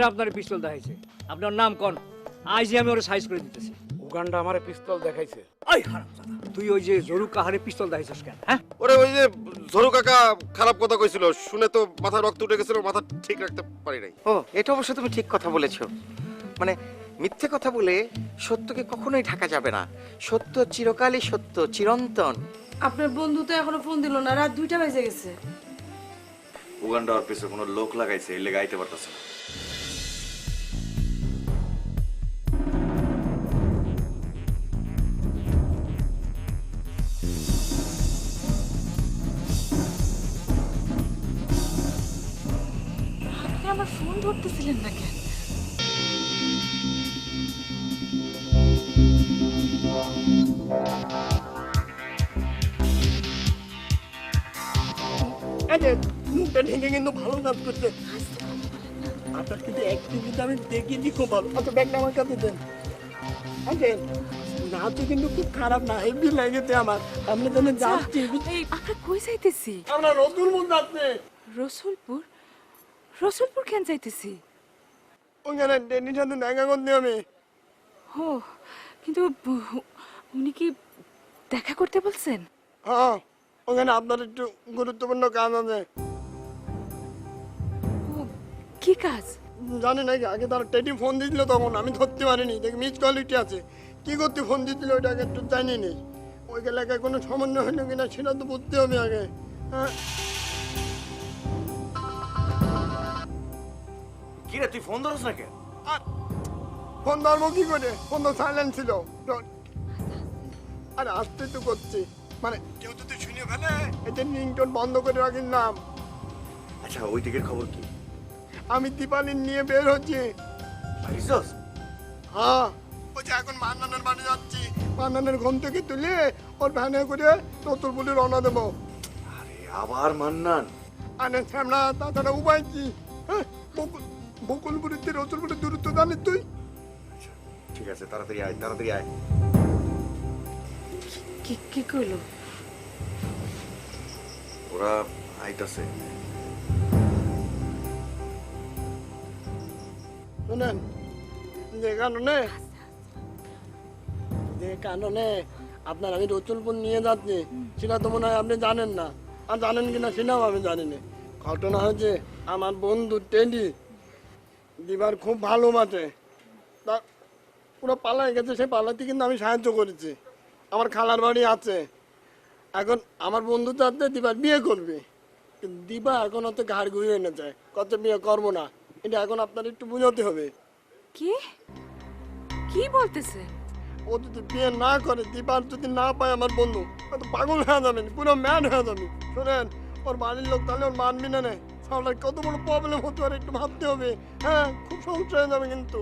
কেটা আপনার পিস্তল দেখাইছে। আপনার নাম কোন? আইজি আমি ওরা সাইজ করে দিতেছি। উগান্ডা আমারে পিস্তল দেখাইছে। আই হারামজাদা তুই ওই যে জরু কাহারে পিস্তল দেখাইছিস কেন? হ্যাঁ? ওরে ওই যে ঝরু কাকা খারাপ কথা কইছিল শুনে তো মাথা রক্ত উঠে গেছিল মাথা ঠিক রাখতে পারি নাই। ও এটা অবশ্য তুমি ঠিক কথা বলেছ। মানে মিথ্যে কথা বলে সত্যকে কখনোই ঢাকা যাবে না। সত্য চিরকালই সত্য চিরন্তন। আপনার বন্ধু তো এখনও ফোন দিল না রাত দুইটা বেজে গেছে। উগান্ডার পিছনে কোনো লোক লাগাইছে এই লেগে আইতে পারতেছে না। ফোন ধরতেছিলেন না কেন মুখটা ঢেকে কিন্তু ভালো কাজ করছে আপনার কিন্তু একটু কিন্তু আমি দেখিনি খুব ভালো আচ্ছা ব্যাগটা আমার কাছে দেন আচ্ছা নাচও কিন্তু খুব খারাপ না হেভি লেগেছে আমার আপনি যেন যাচ্ছি এই আমরা কই যাইতেছি আমরা রসুল মুখ রসুলপুর রসুলপুর কেন যাইতেছি? ওখানে ডেনির সাথে দেখা করতে আমি ও কিন্তু উনি কি দেখা করতে বলছেন? হ্যাঁ ওখানে আপনার একটু গুরুত্বপূর্ণ কাজ আছে। ও কি কাজ? জানি নাকি আগে তার টেডি ফোন দিয়েছিল তখন আমি ধরতে পারিনি দেখি মিস কোয়ালিটি আছে। কি করতে ফোন দিয়েছিল ওইটা আগে একটু জানি নি। ওই এলাকায় কোনো সমন্বয় হলো কিনা সেটা তো বুঝতে হবে আগে। হ্যাঁ। কি রে তুই ফোন ধরছ না কেন? ফোন ধরবো কি করে? ফোন তো সাইলেন্ট ছিল। আরে আসতে তো করছি। মানে কেউ যদি শুনে ফেলে এতে রিংটোন বন্ধ করে রাখির নাম আচ্ছা ওই দিকের খবর কি? আমি দীপালি নিয়ে বের হচ্ছি। পারিসস? হ্যাঁ। যে এখন মান্নানের বাড়ি যাচ্ছি। মান্নানের ঘুম থেকে তুলে ওর ভ্যানে করে নতুন বলে রওনা দেবো। আরে আবার মান্নান? আরে শ্যামলা তাছাড়া উপায় কি? বকুলপুরিতে রতুলপুরের দূরত্ব জানিস তুই? ঠিক আছে তাড়াতাড়ি আয় তাড়াতাড়ি আয়। কি কি কইলো ওরা আইতাছে। শোনেন যে কারণে যে কারণে আপনার আমি রতুলপুর নিয়ে যাচ্ছি সেটা তো মনে হয় আপনি জানেন না। আর জানেন কিনা সেটাও আমি জানি না। ঘটনা হয়েছে আমার বন্ধু টেডি দিবার খুব ভালোবাসে তা পুরো পালাই গেছে সেই পালাতে কিন্তু আমি সাহায্য করেছি। আমার খালার বাড়ি আছে। এখন আমার বন্ধু চাচ্ছে দিবার বিয়ে করবে। কিন্তু দিবা এখন অত ঘাড় ঘুরিয়ে এনে যায়। কত বিয়ে করব না। এটা এখন আপনার একটু বুঝাতে হবে। কি? কি বলতেছে? ও যদি বিয়ে না করে দিবার যদি না পায় আমার বন্ধু ও তো পাগল হয়ে যাবেন পুরো ম্যান হয়ে যাবে শোনেন ওর বাড়ির লোক তাহলে ওর মানবি না নে সামলার কত বড় প্রবলেম হতে পারে একটু ভাবতে হবে। হ্যাঁ খুব সমস্যা হয়ে যাবে কিন্তু।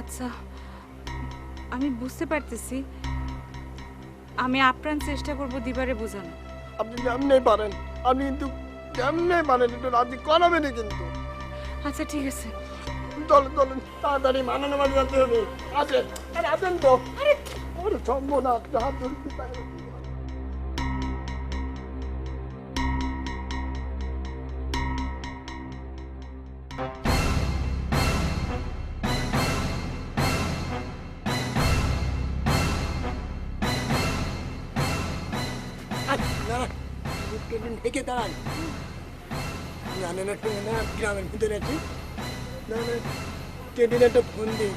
আচ্ছা আমি বুঝতে পারতেছি। আমি আপ্রাণ চেষ্টা করব দিবারে বোঝানো আপনি যেমনি পারেন আপনি কিন্তু যেমনি পারেন একটু রাজি করাবেন কিন্তু। আচ্ছা ঠিক আছে। চলেন চলেন তাড়াতাড়ি মানানো বাড়ি যেতে হবে। আসেন আরে আসেন তো। আরে ওরে সম্ভব না হাত ধরতে পারে ঢেকে দাঁড়ান। জানেন একটু না, গ্রামের ভিতরে আছি। না না একটা ফোন দিই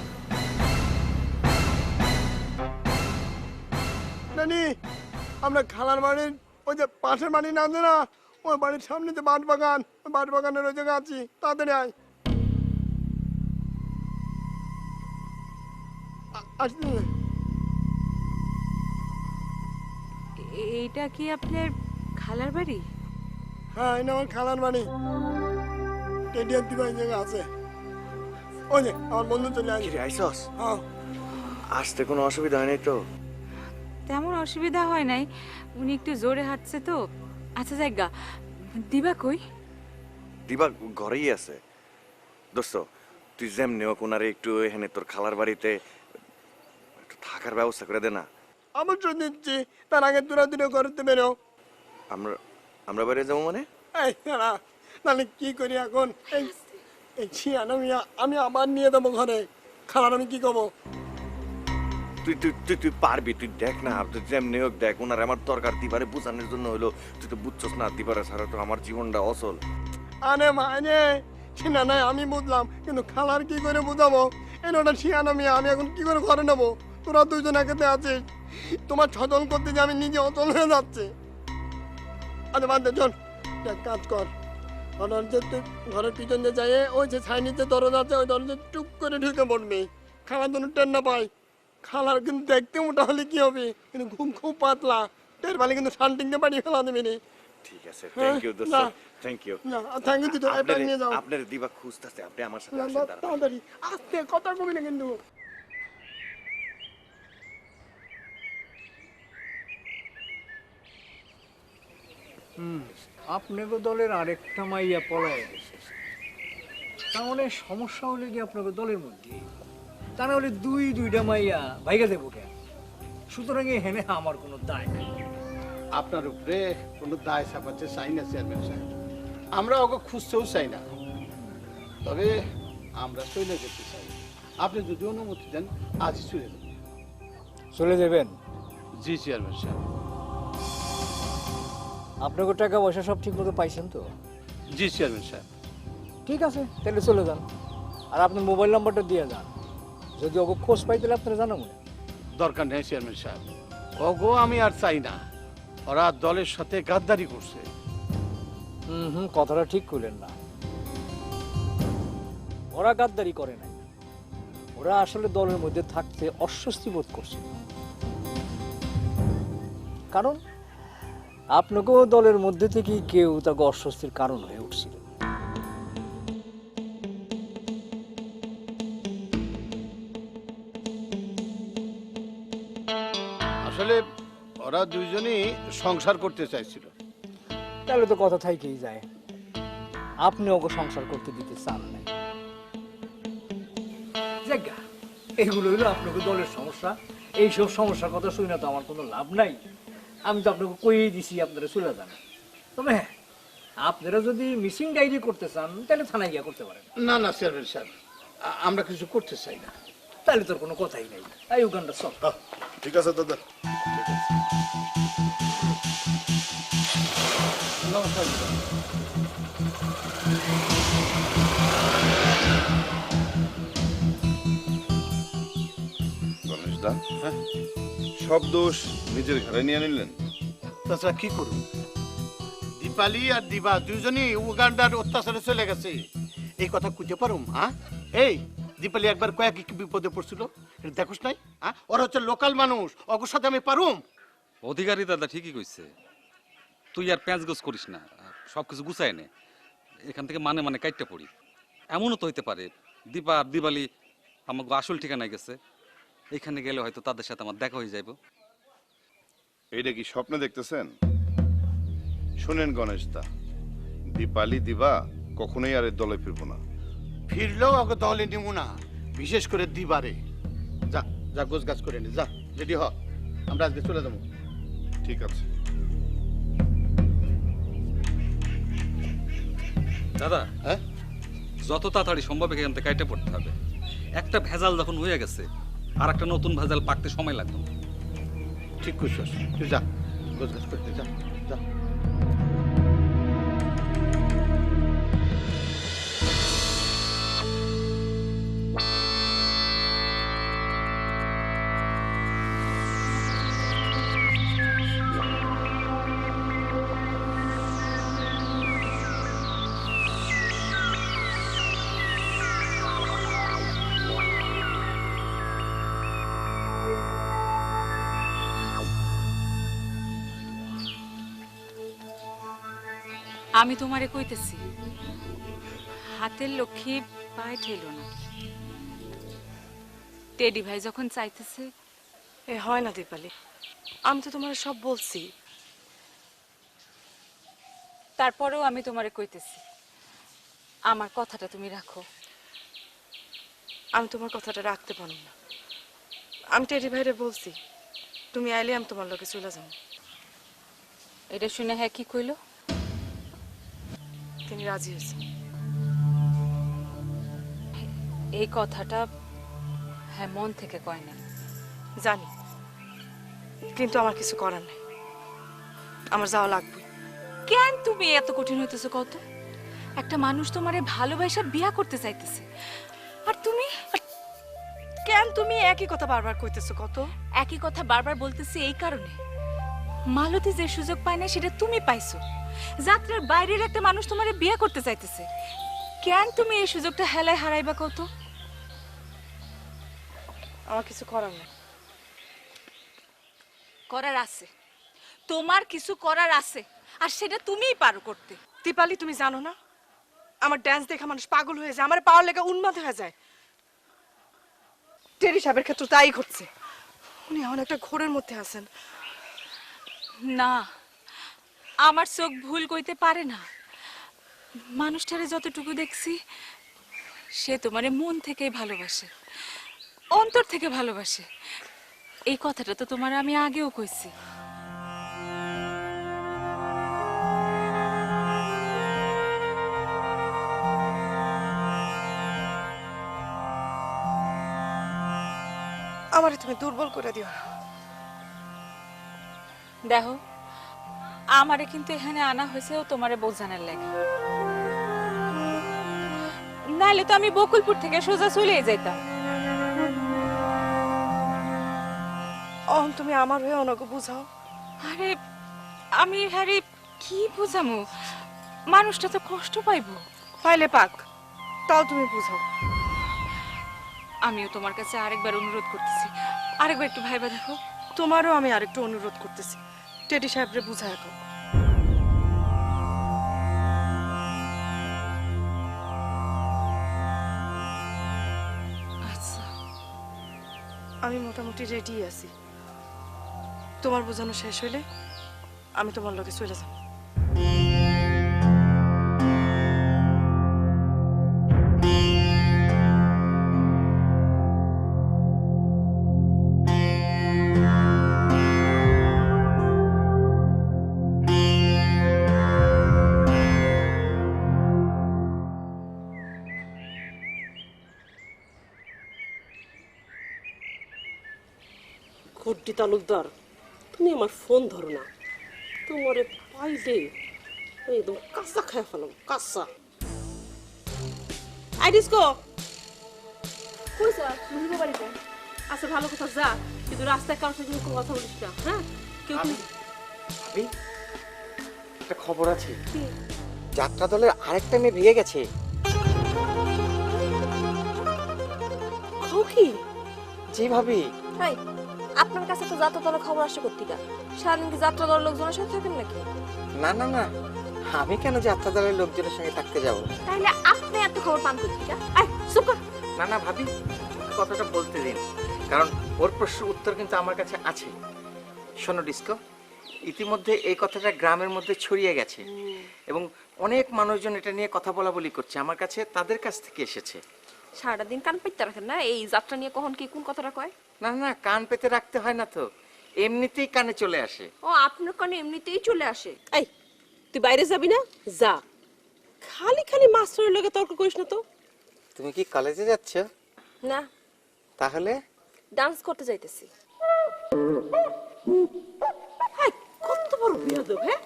নানি, আমরা খালার বাড়ির ওই যে পাশের বাড়ি না আছে না, ওই বাড়ির সামনে যে বাট বাগান, ওই বাট বাগানের ওই জায়গা আছি, তাড়াতাড়ি আয়। আসলি এইটা কি আপনার খালার বাড়ি? হ্যাঁ এটা আমার খালার বাড়ি। টেডি আর দিবা এই জায়গায় আছে। ওই যে আমার বন্ধু চলে কি আসবে রে আইসস? হ্যাঁ। আসতে কোনো অসুবিধা হয় নাই তো? তেমন অসুবিধা হয় নাই। উনি একটু জোরে হাঁটছে তো। আচ্ছা জায়গা। দিবা কই? দিবা ঘরেই আছে। দোস্ত তুই যেমনি হোক ওনারে একটু এখানে তোর খালার বাড়িতে একটু থাকার ব্যবস্থা করে দে না। আমার তো দিচ্ছি তার আগে দূরা দূরে করতে বেরো। আমরা আমরা বাইরে যাব মানে? এই না কি করি এখন? এই এই ছিয়ান আমি আমি আবার নিয়ে দেবো ঘরে। খাবার আমি কি করব? তুই তুই তুই তুই পারবি তুই দেখ না তুই যেমনি হোক দেখ ওনার আমার দরকার দিবারে বোঝানোর জন্য হলো তুই তো বুঝছস না দিবারে ছাড়া তো আমার জীবনটা অচল। আরে মানে ছিনা নাই আমি বুঝলাম কিন্তু খালার কি করে বুঝাবো? এটা ওটা ছিয়ান আমি আমি এখন কি করে ঘরে নেব? তোরা দুজন একেতে আছিস। তোমার ছজন করতে যে আমি নিজে অচল হয়ে যাচ্ছে। আরে বাদ দে চল। এক কাজ কর। ঘরের যে তুই ঘরের পিছন দিয়ে যাই ওই যে ছাইনির যে দরজা আছে ওই দরজা টুক করে ঢুকে পড়বি। খাওয়ার জন্য টেন না পাই। খালার কিন্তু দেখতে মোটা হলে কি হবে? কিন্তু ঘুম খুব পাতলা। টের পালে কিন্তু শান্তিংতে বাড়ি ফেলা দেবে নি। ঠিক আছে থ্যাংক ইউ দোস্ত। থ্যাংক ইউ না থ্যাংক ইউ দিতে এটা নিয়ে যাও। আপনার দিবা খুঁজতেছে আপনি আমার সাথে আসেন তাড়াতাড়ি। আস্তে কথা কবি না কিন্তু। আপনাকে দলের আরেকটা মাইয়া পলায় গেছে। তার মানে সমস্যা হলে কি আপনাকে দলের মধ্যে? তা না হলে দুই দুইটা মাইয়া ভাইগা দেবো কেন? সুতরাং হেনে আমার কোনো দায় নেই। আপনার উপরে কোনো দায় চাপাচ্ছে চাই না চেয়ারম্যান সাহেব। আমরা ওকে খুঁজতেও চাই না। তবে আমরা চলে যেতে চাই। আপনি যদি অনুমতি দেন আজই চলে যাবেন। চলে যাবেন? জি চেয়ারম্যান সাহেব। আপনাকে টাকা পয়সা সব ঠিক মতো পাইছেন তো? জি চেয়ারম্যান সাহেব। ঠিক আছে তাহলে চলে যান। আর আপনার মোবাইল নাম্বারটা দিয়ে যান। যদি ওকে খোঁজ পাই তাহলে আপনারা জানাব দরকার নেই চেয়ারম্যান সাহেব। ওগো আমি আর চাই না। ওরা দলের সাথে গাদ্দারি করছে। হুম হুম কথাটা ঠিক করলেন না। ওরা গাদ্দারি করে নাই। ওরা আসলে দলের মধ্যে থাকতে অস্বস্তি বোধ করছে। কারণ আপনাকেও দলের মধ্যে থেকেই কেউ তাকে অস্বস্তির কারণ হয়ে উঠছিল। আসলে ওরা দুইজনই সংসার করতে চাইছিল। তাহলে তো কথা থাইকেই যায়। আপনি ওকে সংসার করতে দিতে চান নাই জায়গা এগুলো হলো আপনাকে দলের সমস্যা। এইসব সমস্যার কথা শুনে তো আমার কোনো লাভ নাই। আমি তো আপনাকে কইয়ে দিছি আপনারা চলে যান। তবে হ্যাঁ আপনারা যদি মিসিং ডায়েরি করতে চান তাহলে থানায় গিয়া করতে পারেন। না না চেয়ারম্যান সাহেব আমরা কিছু করতে চাই না। তাহলে তোর কোনো কথাই নাই। এই উগানটা সব ঠিক আছে দাদা। গণেশ দা সব দোষ নিজের ঘরে নিয়ে নিলেন। তাছাড়া কি করুন? দীপালি আর দিবা দুজনই উগান্ডার অত্যাচারে চলে গেছে। এই কথা খুঁজে পারুম হ্যাঁ এই দীপালি একবার কয়েক কি বিপদে পড়ছিল? এটা দেখোস নাই? হ্যাঁ ওরা হচ্ছে লোকাল মানুষ। অগর সাথে আমি পারুম? অধিকারী দাদা ঠিকই কইছে। তুই আর প্যাঁচ গোছ করিস না সব কিছু গুছায় নে। এখান থেকে মানে মানে কাইটটা পড়ি। এমনও তো হইতে পারে দীপা আর দিবালি আমাকে আসল ঠিকানায় গেছে। এখানে গেলে হয়তো তাদের সাথে আমার দেখা হয়ে যাইব। এইটা কি স্বপ্নে দেখতেছেন? শুনেন গণেশ দা দীপালি দিবা কখনোই আর এর দলে ফিরবো না। ফিরলেও ওকে দলে নিব না বিশেষ করে দিবারে। যা যা গোছ গাছ করে নে যা রেডি হ আমরা আজকে চলে যাব। ঠিক আছে। দাদা হ্যাঁ? যত তাড়াতাড়ি সম্ভব এখান থেকে কাইটে পড়তে হবে। একটা ভেজাল যখন হয়ে গেছে আর একটা নতুন ভেজাল পাকতে সময় লাগবে। ঠিক তুই যা গোছ গাছ করতে যা যা। আমি তোমারে কইতেছি হাতের লক্ষ্মী পায়ে ঠেলো না। টেডি ভাই যখন চাইতেছে এ হয় না দীপালি আমি তো তোমার সব বলছি। তারপরেও আমি তোমারে কইতেছি আমার কথাটা তুমি রাখো। আমি তোমার কথাটা রাখতে পারব না। আমি টেডি ভাইরে বলছি তুমি আইলে আমি তোমার লোকে চলে যাব। এটা শুনে হ্যাঁ কি কইলো? তিনি রাজি হয়েছে? এই কথাটা হ্যাঁ মন থেকে কয় না জানি। কিন্তু আমার কিছু করার নেই। আমার যাওয়া লাগবে। কেন তুমি এত কঠিন হইতেছো কত? একটা মানুষ তোমারে ভালোবাসা বিয়া করতে চাইতেছে। আর তুমি? কেন তুমি একই কথা বারবার কইতেছো কত? একই কথা বারবার বলতেছি এই কারণে। মালতী যে সুযোগ পায় না সেটা তুমি পাইছো। যাত্রার বাইরের একটা মানুষ তোমারে বিয়ে করতে চাইতেছে। কেন তুমি এই সুযোগটা হেলায় হারাইবা কত আমার কিছু করার নেই। করার আছে। তোমার কিছু করার আছে আর সেটা তুমিই পারো করতে। দীপালি তুমি জানো না? আমার ড্যান্স দেখে মানুষ পাগল হয়ে যায় আমার পাওয়ার লেগে উন্মাদ হয়ে যায়। টেরি সাহেবের ক্ষেত্রে তাই ঘটছে। উনি এমন একটা ঘোরের মধ্যে আছেন। না, আমার চোখ ভুল কইতে পারে না। মানুষটারে যতটুকু দেখছি, সে তোমারে মন থেকেই ভালোবাসে, অন্তর থেকে ভালোবাসে। এই কথাটা তো তোমার আমি আগেও কইছি। আমারে তুমি দুর্বল করে দিও না। দেখো আমারে কিন্তু এখানে আনা হয়েছে ও তোমারে বোঝানোর লেগে। নাহলে তো আমি বকুলপুর থেকে সোজা চলে যাইতাম। অহন তুমি আমার হয়ে অনকে বুঝাও। আরে আমি হারে কি বুঝামু? মানুষটা তো কষ্ট পাইবো। পাইলে পাক তাও তুমি বুঝাও। আমিও তোমার কাছে আরেকবার অনুরোধ করতেছি। আরেকবার একটু ভাইবা দেখো। তোমারও আমি আরেকটু অনুরোধ করতেছি। টেডি সাহেবরে বুঝায় কো আচ্ছা আমি মোটামুটি রেডি আছি। তোমার বোঝানো শেষ হইলে আমি তোমার লগে চলে যাব। তালুকদার। তুমি আমার ফোন ধরো না। তোমারে পাইলে একদম কাঁচা খেয়ে ফেলাম কাঁচা। আই ডিস্কো কই মুহিব বাড়িতে? আচ্ছা ভালো কথা যা। কিন্তু রাস্তায় কারোর সাথে কোনো কথা বলিস না হ্যাঁ? কেউ একটা খবর আছে। যাত্রা দলের আরেকটা মেয়ে ভেঙে গেছে। কি? জি ভাবি হাই আপনার কাছে তো যাত্রা দলের খবর আসে কর্তিকা সারাদিন কি যাত্রা দলের লোকজনের সাথে থাকেন নাকি? না না না। আমি কেন যাত্রা দলের লোকজনের সঙ্গে থাকতে যাব? তাহলে আপনি এত খবর পান কর্তিকা আই চুপ কর। না না ভাবি কথাটা বলতে দিন। কারণ ওর প্রশ্নের উত্তর কিন্তু আমার কাছে আছে। শোনো ডিস্কো ইতিমধ্যে এই কথাটা গ্রামের মধ্যে ছড়িয়ে গেছে। এবং অনেক মানুষজন এটা নিয়ে কথা বলা বলি করছে। আমার কাছে তাদের কাছ থেকে এসেছে। সারাটা দিন কান পাইতে রাখেন না? এই যাত্রা নিয়ে কখন কি কোন কথাটা কয়? না না কান পেতে রাখতে হয় না তো। এমনিতেই কানে চলে আসে। ও আপনার কানে এমনিতেই চলে আসে। এই তুই বাইরে যাবি না? যা। খালি খালি মাস্টারের লগে তর্ক করিস না তো। তুমি কি কলেজে যাচ্ছ? না। তাহলে? ডান্স করতে যাইতেছি। হাই কত বড় বিয়াদব হ্যাঁ?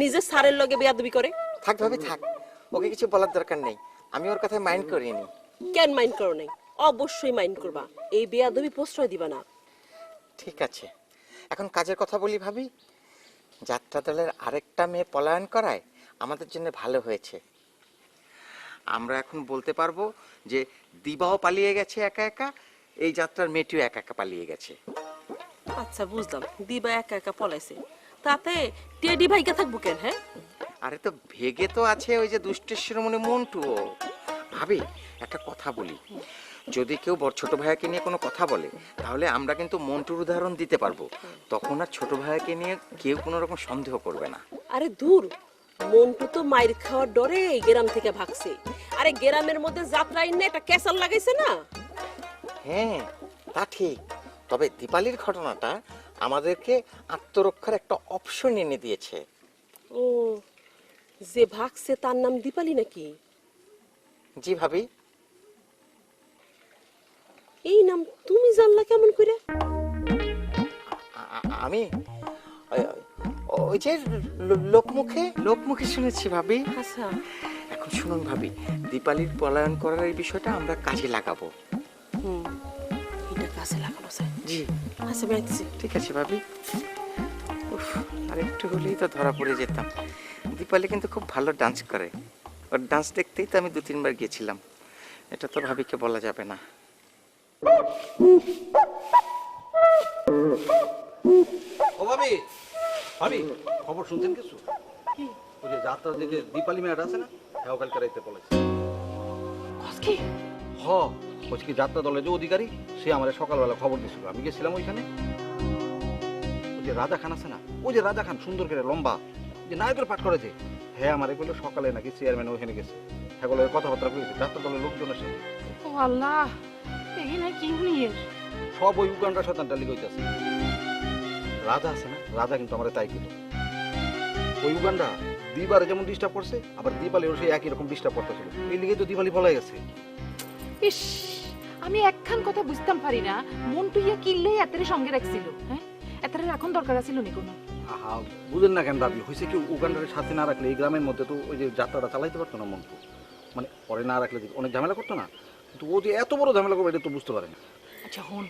নিজের স্যারের লগে বিয়াদবি করে। থাক ভাবি থাক। ওকে কিছু বলার দরকার নেই। আমি ওর কথায় মাইন্ড করিনি। কেন মাইন্ড করো নাই? অবশ্যই মাইন্ড করবা। এই বেয়াদবি প্রশ্রয় দিবা না। ঠিক আছে। এখন কাজের কথা বলি ভাবি। যাত্রা দলের আরেকটা মেয়ে পলায়ন করায় আমাদের জন্য ভালো হয়েছে। আমরা এখন বলতে পারব যে দিবাও পালিয়ে গেছে একা একা এই যাত্রার মেয়েটিও একা একা পালিয়ে গেছে। আচ্ছা বুঝলাম। দিবা একা একা পলাইছে। তাতে টেডি ভাইকে থাকব কেন হ্যাঁ? আরে তো ভেগে তো আছে ওই যে দুষ্টের শিরোমণি মন্টুও। ভাবি একটা কথা বলি। যদি কেউ বড় ছোট ভাইয়াকে নিয়ে কোনো কথা বলে তাহলে আমরা কিন্তু মন্টুর উদাহরণ দিতে পারব। তখন আর ছোট ভাইয়াকে নিয়ে কেউ কোনো রকম সন্দেহ করবে না। আরে দূর মন্টু তো মাইর খাওয়ার ডরে এই গ্রাম থেকে ভাগছে। আরে গ্রামের মধ্যে যাত্রা ইন্নে একটা ক্যাসাল লাগাইছে না? হ্যাঁ তা ঠিক। তবে দীপালির ঘটনাটা আমাদেরকে আত্মরক্ষার একটা অপশন এনে দিয়েছে। ও যে ভাগছে তার নাম দীপালি নাকি? জি ভাবি। এই নাম তুমি জানলা কেমন করে আমি? ওই- যে লো- লোকমুখে? লোকমুখে শুনেছি ভাবি। আচ্ছা। এখন শুনুন ভাবি দীপালির পলায়ন করার এই বিষয়টা আমরা কাজে লাগাবো। হুম এটা কাছে লাগানো যায় জি। আচ্ছা বেঁচছি ঠিক আছে ভাবি। উফ আর একটু হলেই তো ধরা পড়ে যেতাম। দীপালি কিন্তু খুব ভালো ডান্স করে। ওর ডান্স দেখতেই তো আমি দু তিনবার গিয়েছিলাম। এটা তো ভাবিকে বলা যাবে না। ও ভাবি ভাবি খবর শুনছেন কিছু? ওই যে যাত্রা যে দীপালি মেয়েটা আছে না? হ্যাঁ কালকে রাইতে বলেছে। কি হ বলছি কি যাত্রা দলের যে অধিকারী সে আমার সকালবেলা খবর দিয়েছিল। আমি গেছিলাম ওইখানে। ওই যে রাজা খান আছে না? ওই যে রাজা খান সুন্দর করে লম্বা। যে নায়কের পাঠ করেছে। হ্যাঁ আমার এগুলো সকালে নাকি চেয়ারম্যান ওইখানে গেছে। সেগুলো কথাবার্তা করেছে যাত্রা দলের লোকজনের সাথে ও আল্লাহ! এই কি নিয়ে সব ওই উগান্ডার শতানটা লিখে হইতেছে। রাজা আছে না? রাজা কিন্তু আমার তাই কিন্তু ওই উগান্ডা দিবারে যেমন ডিস্টার্ব করছে আবার দিপালিও সেই একই রকম ডিস্টার্ব করতেছিল। এই লিগে তো দিপালি বলা গেছে। ইস আমি একখান কথা বুঝতাম পারি না। মন্টু ইয়া কিনলেই এতের সঙ্গে রাখছিল হ্যাঁ? এতের এখন দরকার আছিল নি কোনো? আহা বুঝেন না কেন দাবি হয়েছে কি উগান্ডারের সাথে না রাখলে এই গ্রামের মধ্যে তো ওই যে যাত্রাটা চালাইতে পারতো না মন্টু? মানে পরে না রাখলে অনেক ঝামেলা করতো না? কিন্তু ও যে এত বড় ঝামেলা করবে এটা তো বুঝতে পারে না আচ্ছা হন।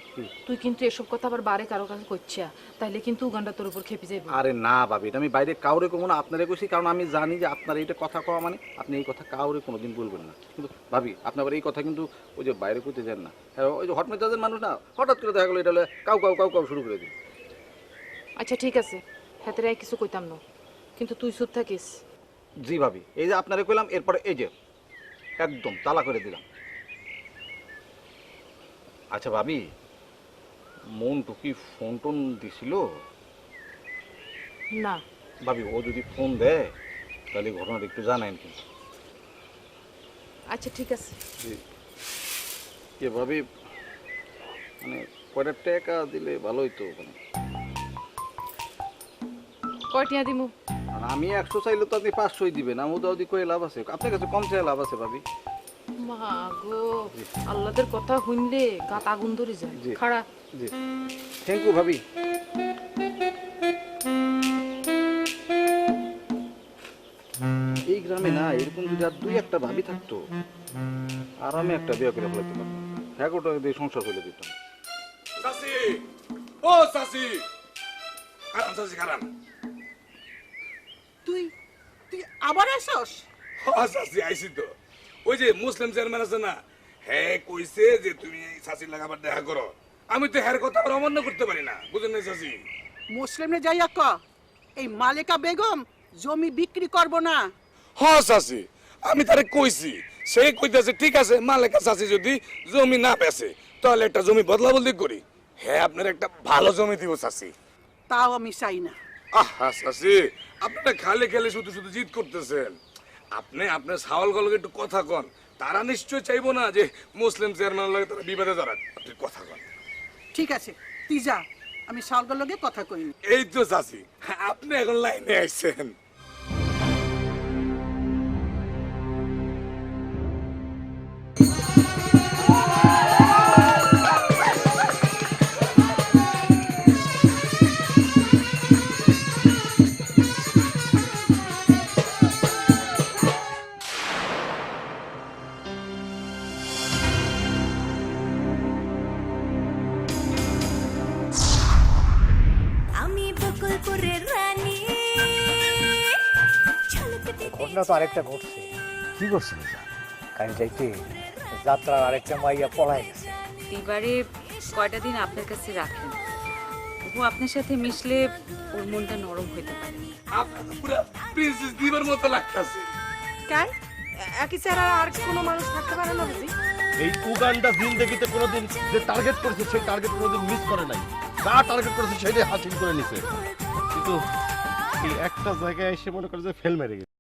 তুই কিন্তু এসব কথা আবার বারে কারও কাছে করছিস তাইলে কিন্তু উগান্ডা তোর উপর খেপে যাইব। আরে না ভাবি এটা আমি বাইরে কাউরে কমো না আপনারে কইছি কারণ আমি জানি যে আপনার এইটা কথা কওয়া মানে আপনি এই কথা কাউরে কোনোদিন বলবেন না। কিন্তু ভাবি আপনি আবার এই কথা কিন্তু ওই যে বাইরে কইতে যান না। হ্যাঁ ওই যে হট মেজাজের মানুষ না হঠাৎ করে দেখা গেলো এটা হলে কাউ কাউ কাউ কাউ শুরু করে দিন আচ্ছা ঠিক আছে। হেতের আর কিছু কইতাম না। কিন্তু তুই চুপ থাকিস। জি ভাবি এই যে আপনারে কইলাম এরপরে এই যে একদম তালা করে দিলাম। আচ্ছা ভাবি মন্টু কি ফোন টোন দিছিল? না। ভাবি ও যদি ফোন দেয় তাহলে ঘটনাটা একটু জানাইন কিন্তু। আচ্ছা ঠিক আছে। কে ভাবি মানে কয়টা টাকা দিলে ভালো হইতো মানে কয়টিয়া দিমু? আর আমি একশো চাইলে তো আপনি পাঁচশোই দিবেন আমি তো যদি কয়ে লাভ আছে। আপনার কাছে কম চাই লাভ আছে ভাবি। মা গো কথা শুনলে গাত আগুন ধরে যায়। খাড়া। জি। থ্যাংক ইউ ভাবি। এই গ্রামে না এরকম যদি আর দুই একটা ভাবি থাকতো আরামে একটা বিয়ে করে ফেলাতে পারতাম। হ্যাঁ গোটা দিয়ে সংসার ফেলে দিতাম। চাচি ও চাচি কারণ চাচি কারণ তুই তুই আবার আসস? ও চাচি আইসি তো। ওই যে মুসলিম চেয়ারম্যান আছে না হ্যাঁ কইছে যে তুমি চাচির লাগাবার দেখা করো। আমি তো হ্যার কথা আর অমান্য করতে পারি না বুঝলেন না মুসলিমে যাই ক এই মালিকা বেগম জমি বিক্রি করব না। হ চাচি আমি তারে কইছি সে কইতাছে ঠিক আছে মালেকা চাচি যদি জমি না বেচে তাহলে একটা জমি বদলা বদলি করি। হ্যাঁ আপনার একটা ভালো জমি দিব চাচি তাও আমি চাই না। আহা চাচি আপনারা খালি খালি শুধু শুধু জিদ করতেছেন। আপনি আপনার সাওয়াল গলকে একটু কথা কন। তারা নিশ্চয় চাইব না যে মুসলিম চেয়ারম্যান লাগে তারা বিবাদে জড়াক। আপনি কথা কন। ঠিক আছে তুই যা। আমি সাওয়াল গলকে কথা কই এই তো চাচি আপনি এখন লাইনে আইছেন। ঘটনা তো আরেকটা ঘটছে। কি করছে কারণ যাইতে যাত্রার আরেকটা মাইয়া পলাই গেছে। এবারে কয়টা দিন আপনার কাছে রাখেন? ও আপনার সাথে মিশলে ওর মনটা নরম হইতে পারে। আপনার তো পুরো প্রিন্সেস দিবার মতো লাগতাছে। কেন একই ছাড়া আর কোনো মানুষ থাকতে পারে না বুঝি। এই উগান্ডা জিন্দেগিতে কোনোদিন যে টার্গেট করেছে সেই টার্গেট কোনোদিন মিস করে নাই। যা টার্গেট করেছে সেটাই হাসিল করে নিছে। কিন্তু এই একটা জায়গায় এসে মনে করে যে ফেল মেরে গেছে।